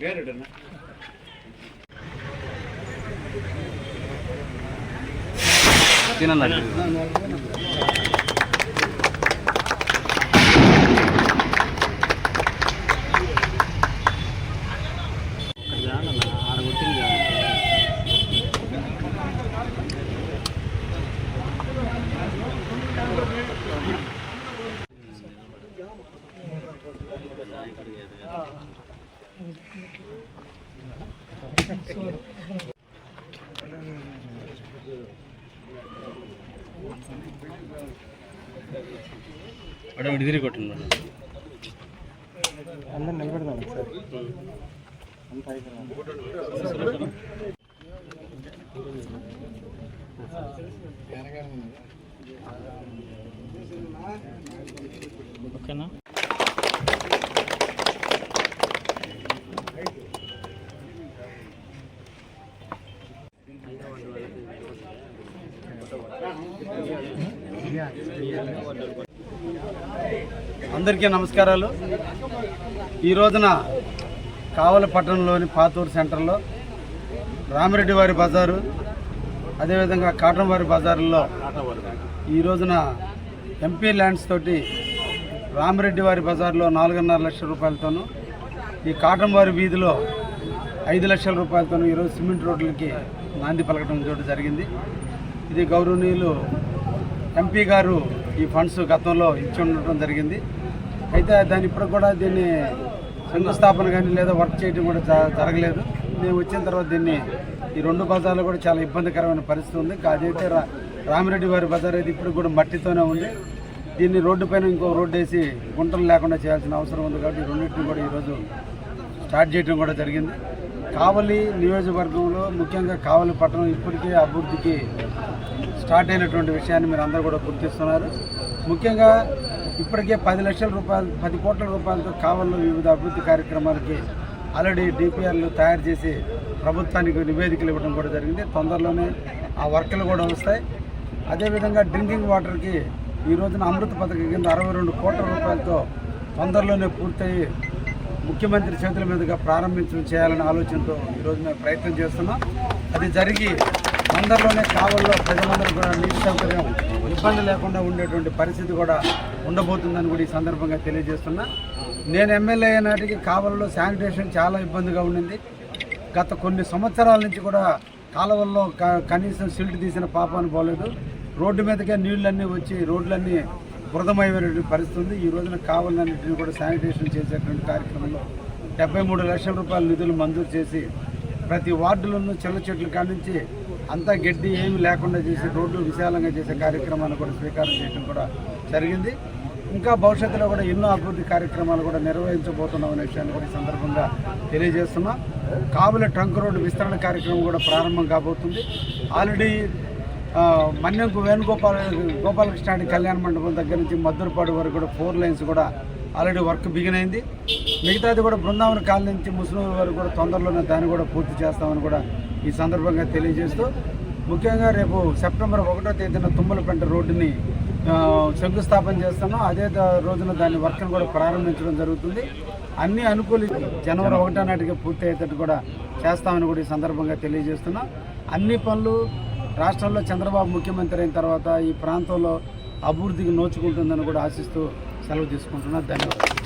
കേട്ടിട്ടുണ്ട് ತಿನ್ನಲ್ಲ ఒకటి తిరిగి కొట్టండి అందరు నిలబెడదాం సార్. ఓకేనా? అందరికీ నమస్కారాలు. ఈ రోజున కావలపట్నంలోని పాతూరు సెంటర్లో రామిరెడ్డి వారి బజారు అదేవిధంగా కాటంవారి బజారులో ఈ రోజున ఎంపీ ల్యాండ్స్ తోటి రామిరెడ్డి వారి బజార్లో నాలుగున్నర లక్షల రూపాయలతోనూ ఈ కాటంవారి వీధిలో ఐదు లక్షల రూపాయలతోనూ ఈరోజు సిమెంట్ రోడ్లకి నాంది పలకడం చోటు జరిగింది. ఇది గౌరవనీయులు ఎంపీ గారు ఈ ఫండ్స్ గతంలో ఇచ్చి ఉండటం జరిగింది. అయితే దాని ఇప్పుడు కూడా దీన్ని శంకుస్థాపన కానీ లేదా వర్క్ చేయడం కూడా జరగలేదు. మేము వచ్చిన తర్వాత దీన్ని ఈ రెండు బజార్లు కూడా చాలా ఇబ్బందికరమైన పరిస్థితి ఉంది. అదైతే రా రామిరెడ్డి వారి బజార్ అయితే ఇప్పుడు కూడా మట్టితోనే ఉంది. దీన్ని రోడ్డు పైన ఇంకో రోడ్డు వేసి గుంటలు లేకుండా చేయాల్సిన అవసరం ఉంది కాబట్టి ఈ రెండింటిని కూడా ఈరోజు స్టార్ట్ చేయడం కూడా జరిగింది. కావలి నియోజకవర్గంలో ముఖ్యంగా కావలి పట్టణం ఇప్పటికే అభివృద్ధికి స్టార్ట్ అయినటువంటి విషయాన్ని మీరు అందరూ కూడా గుర్తిస్తున్నారు. ముఖ్యంగా ఇప్పటికే పది లక్షల రూపాయలు పది కోట్ల రూపాయలతో కావల్లో వివిధ అభివృద్ధి కార్యక్రమాలకి ఆల్రెడీ డిపిఆర్లు తయారు చేసి ప్రభుత్వానికి నివేదికలు ఇవ్వడం కూడా జరిగింది. తొందరలోనే ఆ వర్కులు కూడా వస్తాయి. అదేవిధంగా డ్రింకింగ్ వాటర్కి ఈ రోజున అమృత పథకం కింద అరవై రెండు కోట్ల రూపాయలతో తొందరలోనే పూర్తయి ముఖ్యమంత్రి చేతుల మీదుగా ప్రారంభించడం చేయాలనే ఆలోచనతో ఈరోజు మేము ప్రయత్నం చేస్తున్నాం. అది జరిగి అందరిలోనే కావల్లో ప్రజలందరూ కూడా నీటి సౌకర్యం ఇబ్బంది లేకుండా ఉండేటువంటి పరిస్థితి కూడా ఉండబోతుందని కూడా ఈ సందర్భంగా తెలియజేస్తున్నా. నేను ఎమ్మెల్యే అయినాటికి నాటికి కావల్లో శానిటేషన్ చాలా ఇబ్బందిగా ఉండింది. గత కొన్ని సంవత్సరాల నుంచి కూడా కాలువల్లో క- కనీసం సిల్ట్ తీసిన పాపాన్ని పోలేదు రోడ్డు మీదకే నీళ్ళన్నీ వచ్చి రోడ్లన్నీ బురదమయమైనటువంటి పరిస్థితి ఉంది. ఈ రోజున కావాలన్నింటినీ కూడా శానిటేషన్ చేసేటువంటి కార్యక్రమంలో డెబ్బై మూడు లక్షల రూపాయల నిధులు మంజూరు చేసి ప్రతి వార్డులను చిన్న చెట్లు కానించి అంతా గడ్డి ఏమి లేకుండా చేసి రోడ్లు విశాలంగా చేసే కార్యక్రమాన్ని కూడా స్వీకారం చేయడం కూడా జరిగింది. ఇంకా భవిష్యత్తులో కూడా ఎన్నో అభివృద్ధి కార్యక్రమాలు కూడా నిర్వహించబోతున్నాం అనే విషయాన్ని కూడా ఈ సందర్భంగా తెలియజేస్తున్నాం. కావుల ట్రంక్ రోడ్డు విస్తరణ కార్యక్రమం కూడా ప్రారంభం కాబోతుంది. ఆల్రెడీ ఆ, మన్యంకు వేణుగోపాల గోపాలకృష్ణ కళ్యాణ మండపం దగ్గర నుంచి మద్దూరుపాడు వరకు కూడా ఫోర్ లైన్స్ కూడా ఆల్రెడీ వర్క్ బిగిన్ అయింది. మిగతాది కూడా బృందావన కాలనీ నుంచి ముస్లిం వరకు కూడా తొందరలోనే దాన్ని కూడా పూర్తి చేస్తామని కూడా ఈ సందర్భంగా తెలియజేస్తూ ముఖ్యంగా రేపు సెప్టెంబర్ ఒకటో తేదీన తుమ్మలపెంట రోడ్డుని శంకుస్థాపన చేస్తున్నాం. అదే రోజున దాని వర్క్ను కూడా ప్రారంభించడం జరుగుతుంది. అన్ని అనుకూలి జనవరి ఒకటో నాటికి పూర్తి అయ్యేటట్టు కూడా చేస్తామని కూడా ఈ సందర్భంగా తెలియజేస్తున్నాం. అన్ని పనులు రాష్ట్రంలో చంద్రబాబు ముఖ్యమంత్రి అయిన తర్వాత ఈ ప్రాంతంలో అభివృద్ధికి నోచుకుంటుందని కూడా ఆశిస్తూ సెలవు తీసుకుంటున్నా ధన్యవాదాలు.